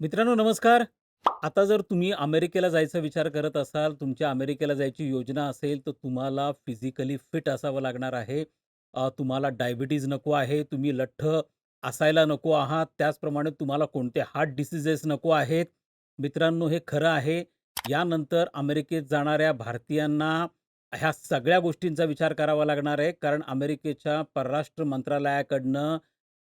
मित्रांनो नमस्कार. आता जर तुम्ही अमेरिकेला जायचा विचार करत असाल, तुमच्या अमेरिकेला जायची योजना असेल, तर तुम्हाला फिजिकली फिट असावं लागणार आहे. तुम्हाला डायबिटीज नको आहे, तुम्ही लठ्ठ असायला नको आहात, त्याचप्रमाणे तुम्हाला कोणते हार्ट डिसिजेस नको आहेत. मित्रांनो हे खरं आहे. यानंतर अमेरिकेत जाणाऱ्या भारतीयांना ह्या सगळ्या गोष्टींचा विचार करावा लागणार आहे. कारण अमेरिकेच्या परराष्ट्र मंत्रालयाकडनं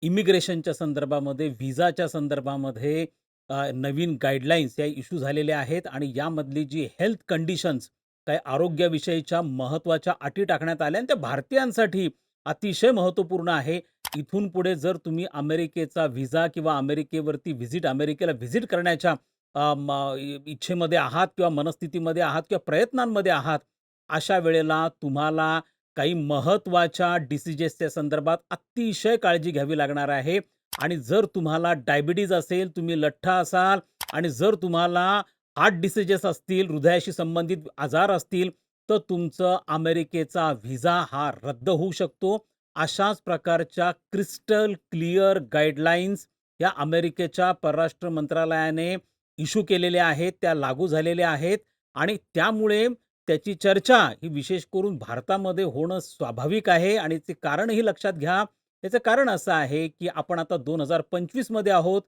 इमिग्रेशनच्या संदर्भामध्ये, व्हिजाच्या संदर्भामध्ये अ, नवीन गाईडलाईन्स या इश्यू झालेल्या आहेत आणि यामधली जी हेल्थ कंडिशन्स, काही आरोग्याविषयीच्या महत्त्वाच्या अटी टाकण्यात आल्या आणि त्या भारतीयांसाठी अतिशय महत्त्वपूर्ण आहे. इथून पुढे जर तुम्ही अमेरिकेचा व्हिसा किंवा अमेरिकेवरती व्हिजिट अमेरिकेला व्हिजिट करण्याच्या अ, म इ इच्छेमध्ये आहात किंवा मनस्थितीमध्ये आहात किंवा प्रयत्नांमध्ये आहात, अशा वेळेला तुम्हाला काही महत्त्वाच्या डिसीजेसच्या संदर्भात अतिशय काळजी घ्यावी लागणार आहे. आणि जर तुम्हाला डायबिटीज असेल, तुम्ही लठ्ठ असाल आणि जर तुम्हाला हार्ट डिसीजेस असतील, हृदयाशी संबंधित आजार असतील, तर तुमचं अमेरिकेचा व्हिसा हा रद्द होऊ शकतो. अशाच प्रकारच्या क्रिस्टल क्लिअर गाईडलाईन्स या अमेरिकेच्या परराष्ट्र मंत्रालयाने इशू केलेल्या आहेत, त्या लागू झालेल्या आहेत आणि त्यामुळे त्याची चर्चा ही विशेष करून भारतामध्ये होणं स्वाभाविक आहे आणि ते कारणही लक्षात घ्या. याचं कारण असं आहे, की आपण आता दोन हजार पंचवीसमध्ये आहोत.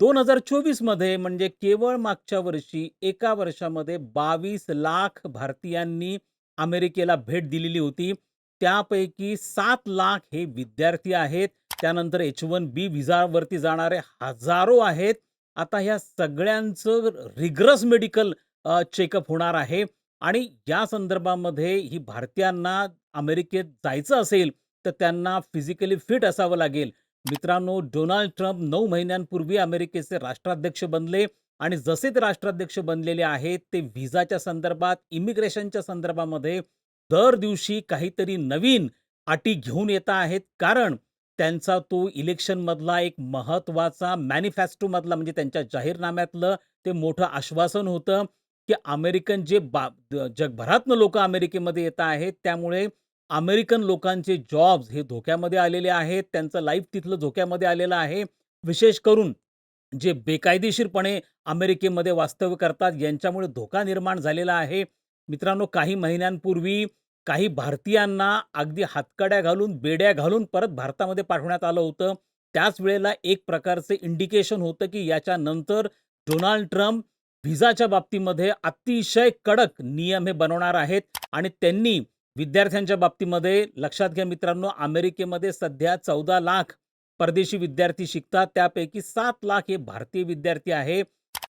दोन हजार चोवीसमध्ये म्हणजे केवळ मागच्या वर्षी एका वर्षामध्ये बावीस लाख भारतीयांनी अमेरिकेला भेट दिलेली होती. त्यापैकी सात लाख हे विद्यार्थी आहेत. त्यानंतर एच वन बी व्हिजावरती जाणारे हजारो आहेत. आता ह्या सगळ्यांचं रिग्रस मेडिकल चेकअप होणार आहे आणि या संदर्भामध्ये ही भारतीयांना अमेरिकेत जायचं असेल, तर त्यांना फिजिकली फिट असावं लागेल. मित्रांनो, डोनाल्ड ट्रम्प नऊ महिन्यांपूर्वी अमेरिकेचे राष्ट्राध्यक्ष बनले आणि जसे ते राष्ट्राध्यक्ष बनलेले आहेत, ते व्हिसाच्या संदर्भात, इमिग्रेशनच्या संदर्भामध्ये दर दिवशी काहीतरी नवीन अटी घेऊन येत आहेत. कारण त्यांचा तो इलेक्शनमधला एक महत्त्वाचा मॅनिफेस्टोमधला म्हणजे त्यांच्या जाहीरनाम्यातलं ते मोठं आश्वासन होतं, की अमेरिकन जे बा जगभरातनं लोक अमेरिकेमध्ये येत आहेत, त्यामुळे अमेरिकन लोकांचे जॉब्स हे धोक्यामध्ये आलेले आहेत. त्यांचं लाईफ तिथलं धोक्यामध्ये आलेलं आहे. विशेष करून जे बेकायदेशीरपणे अमेरिकेमध्ये वास्तव्य करतात, यांच्यामुळे धोका निर्माण झालेला आहे. मित्रांनो, काही महिन्यांपूर्वी काही भारतीयांना अगदी हातकड्या घालून, बेड्या घालून परत भारतामध्ये पाठवण्यात आलं होतं. त्याच वेळेला एक प्रकारचं इंडिकेशन होतं, की याच्यानंतर डोनाल्ड ट्रम्प व्हिसाच्या बाबतीमध्ये अतिशय कडक नियम हे बनवणार आहेत आणि त्यांनी विद्यार्थ्यांच्या बाबतीमध्ये लक्षात घ्या मित्रांनो, अमेरिकेमध्ये सध्या चौदा लाख परदेशी विद्यार्थी शिकतात. त्यापैकी सात लाख हे भारतीय विद्यार्थी आहे.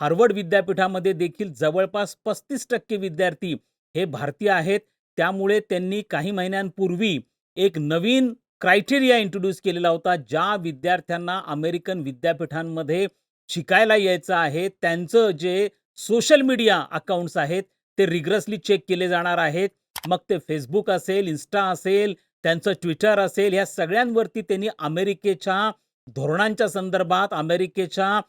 हार्वर्ड विद्यापीठामध्ये देखील जवळपास 35% विद्यार्थी हे भारतीय आहेत. त्यामुळे त्यांनी काही महिन्यांपूर्वी एक नवीन क्रायटेरिया इंट्रोड्यूस केलेला होता. ज्या विद्यार्थ्यांना अमेरिकन विद्यापीठांमध्ये शिकायला यायचं आहे, त्यांचं जे सोशल मीडिया अकाउंट्स आहेत, ते रिग्रसली चेक केले जाणार आहेत. मग ते फेसबुक असेल, इन्स्टा असेल, त्यांचं ट्विटर असेल, ह्या सगळ्यांवरती त्यांनी अमेरिकेच्या धोरणांच्या संदर्भात, अमेरिकेच्या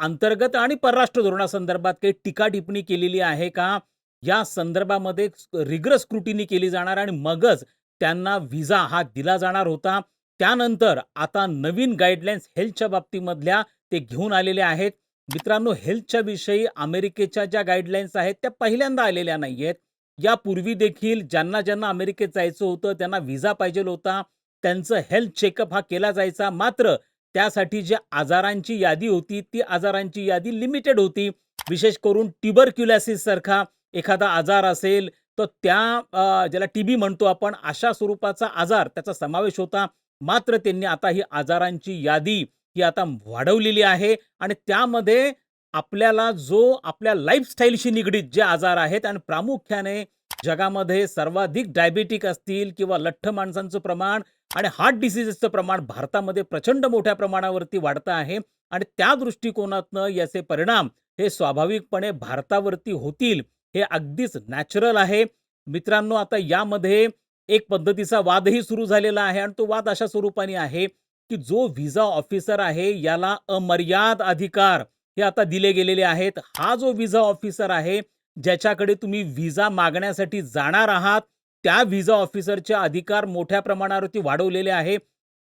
अंतर्गत आणि परराष्ट्र धोरणासंदर्भात काही टीका-टिप्पणी केलेली आहे का? या संदर्भामध्ये रिग्रस स्क्रुटिनी केली जाणार आणि मगच त्यांना व्हिसा हा दिला जाणार होता. त्यानंतर आता नवीन गाईडलाईन्स हेल्थच्या बाबतीमधल्या ते घेऊन आलेले आहेत. मित्रांनो, हेल्थच्या विषयी अमेरिकेच्या ज्या गाईडलाईन्स आहेत, त्या पहिल्यांदा आलेल्या नाहीयेत. यापूर्वी देखील ज्यांना-ज्यांना अमेरिकेत जायचं होतं, त्यांना व्हिसा पाहिजेल होता. त्यांचं हेल्थ चेकअप हा केला जायचा. मात्र त्यासाठी जी आजारांची यादी होती, ती आजारांची यादी लिमिटेड होती. विशेष करून ट्युबरक्युलोसिस सारखा एखादा आजार असेल, तर त्या ज्याला टी बी म्हणतो आपण, अशा स्वरूपाचा आजार त्याचा समावेश होता. मात्र त्यांनी आता ही आजारांची यादी ही आता वाढवलेली आहे आणि त्यामध्ये आपल्याला जो आपल्या लाईफस्टाईलशी निगडीत जे आजार आहेत आणि प्रामुख्याने जगामध्ये सर्वाधिक डायबिटिक असतील किंवा लठ्ठ माणसांचं प्रमाण आणि हार्ट डिसीजेसचं प्रमाण भारतामध्ये प्रचंड मोठ्या प्रमाणावरती वाढतं आहे आणि त्या दृष्टिकोनातनं याचे परिणाम हे स्वाभाविकपणे भारतावरती होतील, हे अगदीच नॅचरल आहे. मित्रांनो, आता यामध्ये एक पद्धतीचा वादही सुरू झालेला आहे आणि तो वाद अशा स्वरूपाने आहे, की जो व्हिसा ऑफिसर आहे, याला अमर्याद अधिकार हे आता दिले गेलेले आहेत. हा जो व्हिसा ऑफिसर आहे, ज्याच्याकडे तुम्ही व्हिसा मागण्यासाठी जाणार आहात, त्या व्हिसा ऑफिसरचे अधिकार मोठ्या प्रमाणावरती वाढवलेले आहे.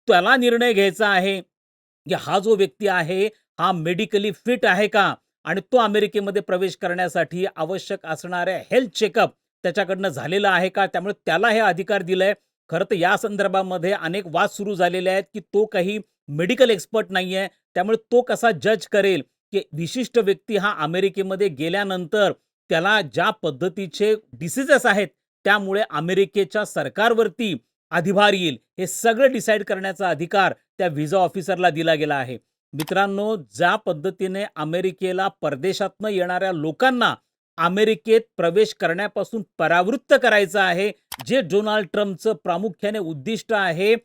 त्याला निर्णय घ्यायचा आहे, की हा जो व्यक्ती आहे, हा मेडिकली फिट आहे का? आणि तो अमेरिकेमध्ये प्रवेश करण्यासाठी आवश्यक असणाऱ्या हेल्थ चेकअप त्याच्याकडनं झालेला आहे का? त्यामुळे त्याला हे अधिकार दिलंय. खरं तर या संदर्भामध्ये अनेक वाद सुरू झालेले आहेत की तो काही मेडिकल एक्सपर्ट नाही आहे त्यामुळे तो कसा जज करेल? की विशिष्ट व्यक्ती हा अमेरिकेमध्ये गेल्यानंतर त्याला ज्या पद्धतीचे डिसिजेस आहेत त्यामुळे अमेरिकेच्या सरकारवरती अधिभार येईल हे सगळं डिसाईड करण्याचा अधिकार त्या व्हिजा ऑफिसरला दिला गेला आहे. मित्रांनो ज्या पद्धतीने अमेरिकेला परदेशातनं येणाऱ्या लोकांना अमेरिकेत प्रवेश करण्यापासून परावृत्त करायचं आहे जे डोनाल्ड ट्रम्पचं प्रामुख्याने उद्दिष्ट आहे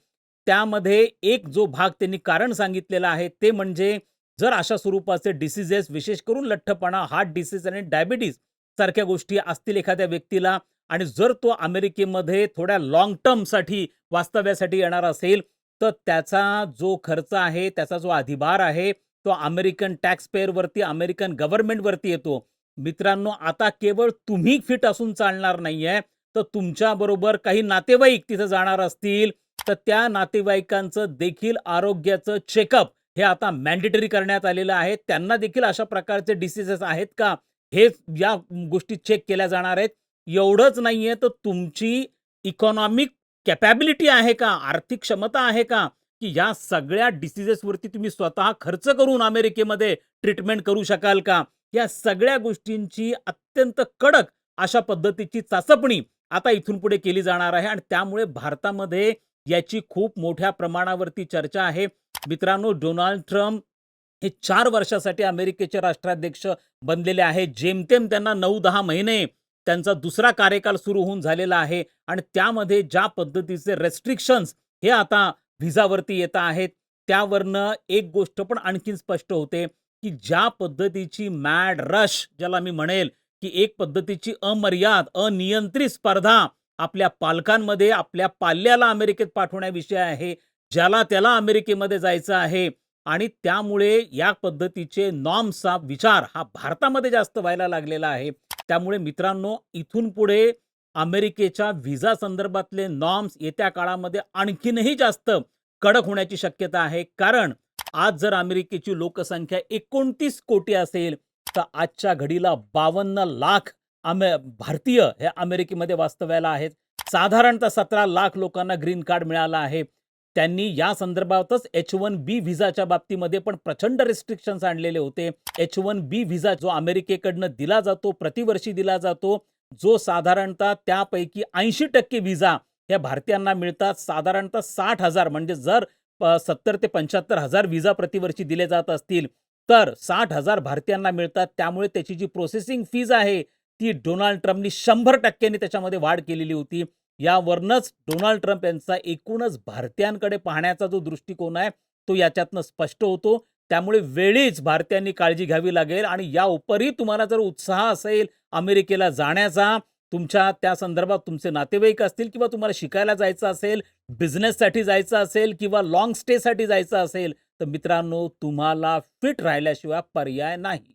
त्यामध्ये एक जो भाग त्यांनी कारण सांगितलेला आहे ते म्हणजे जर अशा स्वरूपाचे डिसिजेस विशेष करून लठ्ठपणा हार्ट डिसीज आणि डायबिटीज सारख्या गोष्टी असतील एखाद्या व्यक्तीला आणि जर तो अमेरिकेमध्ये थोड्या लॉंग टर्मसाठी वास्तव्यासाठी येणार असेल तर त्याचा जो खर्च आहे त्याचा जो अधिभार आहे तो अमेरिकन टॅक्स पेअरवरती अमेरिकन गव्हर्नमेंटवरती येतो. मित्रांनो आता केवळ तुम्ही फिट असून चालणार नाहीये. तर तुमच्याबरोबर काही नातेवाईक तिथं जाणार असतील. तर त्या नातेवाईकांचं देखील आरोग्याचं चेकअप हे आता मॅन्डेटरी करण्यात आलेलं आहे. त्यांना देखील अशा प्रकारचे डिसिजेस आहेत का? हे या गोष्टी चेक केल्या जाणार आहेत. एवढंच नाहीये तर तुमची इकॉनॉमिक कॅपॅबिलिटी आहे का? आर्थिक क्षमता आहे का? की या सगळ्या डिसिजेसवरती तुम्ही स्वतः खर्च करून अमेरिकेमध्ये ट्रीटमेंट करू शकाल का? या सगळ्या गोष्टींची अत्यंत कडक अशा पद्धतीची चाचपणी आता इथून पुढे केली जाणार आहे. आणि त्यामुळे भारतामध्ये याची खूप मोठ्या प्रमाणावरती चर्चा आहे. मित्रांनो डोनाल्ड ट्रम्प हे चार वर्षासाठी अमेरिकेचे राष्ट्राध्यक्ष बनलेले आहे. जेमतेम त्यांना नऊ दहा महिने त्यांचा दुसरा कार्यकाल सुरू होऊन झालेला आहे आणि त्यामध्ये ज्या पद्धतीचे रेस्ट्रिक्शन्स हे आता व्हिसावरती येत आहेत त्यावरनं एक गोष्ट पण आणखीन स्पष्ट होते की ज्या पद्धतीची मॅड रश ज्याला मी म्हणेल की एक पद्धतीची अमर्याद अनियंत्रित स्पर्धा आपल्या पालकांमध्ये आपल्या पाल्याला अमेरिकेत पाठवण्याविषयी आहे ज्याला त्याला अमेरिकेमध्ये जायचं आहे आणि त्यामुळे या पद्धतीचे नॉर्म्सचा विचार हा भारतामध्ये जास्त व्हायला लागलेला आहे. त्यामुळे मित्रांनो इथून पुढे अमेरिकेच्या व्हिसा संदर्भातले नॉर्म्स येत्या काळामध्ये आणखीनही जास्त कडक होण्याची शक्यता आहे. कारण आज जर अमेरिकेची लोकसंख्या एकोणतीस कोटी असेल तर आजच्या घडीला बावन्न लाख अमे भारतीय हे अमेरिकेमध्ये वास्तव्याला आहेत. साधारणतः सतरा लाख लोकांना ग्रीन कार्ड मिळालं आहे. त्यांनी या संदर्भातच एच वन बी व्हिसाच्या बाबतीमध्ये पण प्रचंड रिस्ट्रिक्शन्स आणलेले होते. एच वन बी व्हिसा जो अमेरिकेकडनं दिला जातो प्रतिवर्षी दिला जातो जो साधारणतः त्यापैकी ऐंशी टक्के व्हिसा ह्या भारतीयांना मिळतात. साधारणतः साठ हजार म्हणजे जर सत्तर ते पंच्याहत्तर हजार व्हिसा प्रतिवर्षी दिले जात असतील तर साठ हजार भारतीयांना मिळतात. त्यामुळे त्याची जी प्रोसेसिंग फीज आहे ती डोनाल्ड ट्रम्पनी शंभर टक्क्यांनी त्याच्यामध्ये वाढ केलेली होती. यावरनच डोनाल्ड ट्रम्प यांचा एकूणच भारतीयांकडे पाहण्याचा जो दृष्टिकोन आहे तो याच्यातनं स्पष्ट होतो. त्यामुळे वेळीच भारतीयांनी काळजी घ्यावी लागेल आणि या उपरी तुम्हाला जर उत्साह असेल अमेरिकेला जाण्याचा तुमच्या त्या संदर्भात तुमचे नातेवाईक असतील किंवा तुम्हाला शिकायला जायचं असेल बिझनेससाठी जायचं असेल किंवा लॉंग स्टेसाठी जायचं असेल तर मित्रांनो तुम्हाला फिट राहिल्याशिवाय पर्याय नाही.